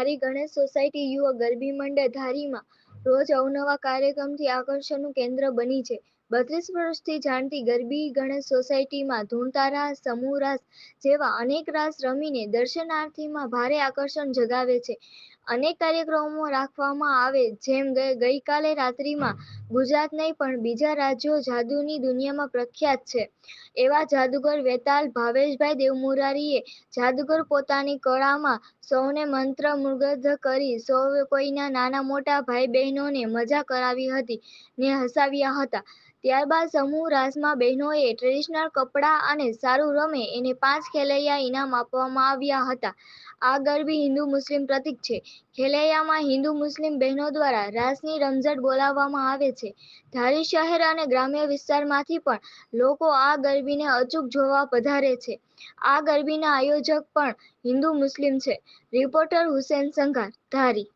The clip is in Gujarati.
ધારી ગણેશ સોસાયટી યુવા ગરબી મંડળ ધારીમાં રોજ અવનવા કાર્યક્રમથી આકર્ષણનું કેન્દ્ર બની છે. બત્રીસ વર્ષથી જાણતી ગરબી ગણેશ સોસાયટીમાં ધૂળતા રાસ સમૂહ રાસ જેવા અનેક રાસ રમીને દર્શનાર્થીમાં ભારે આકર્ષણ જગાવે છે. અનેક કાર્યક્રમો રાખવામાં આવે, જેમ ગઈકાલે રાત્રિમાં ગુજરાત નહીં, પણ બીજા રાજ્યો જાદુની દુનિયામાં પ્રખ્યાત છે. એવા જાદુગર વેતાલ ભાવેશભાઈ દેવમુરારીએ જાદુગર પોતાની કળામાં સૌને મંત્રમુગ્ધ કરી સૌ કોઈના નાના મોટા ભાઈ બહેનોને મજા કરાવી હતી ને હસાવ્યા હતા. ત્યારબાદ સમૂહ રાસમાં બહેનોએ ટ્રેડિશનલ કપડાં અને સારું રમે એને પાંચ ખેલૈયા ઇનામ આપવામાં આવ્યા હતા. આ ગરબી હિન્દુ મુસ્લિમ પ્રતીક છે. ખેલૈયામાં હિન્દુ મુસ્લિમ બહેનો દ્વારા રાસની રમઝટ બોલાવવામાં આવે છે. ધારી શહેર અને ગ્રામ્ય વિસ્તારમાંથી પણ લોકો આ ગરબીને અચૂક જોવા પધારે છે. આ ગરબીના આયોજક પણ હિન્દુ મુસ્લિમ છે. રિપોર્ટર હુસેન સંઘાર ધારી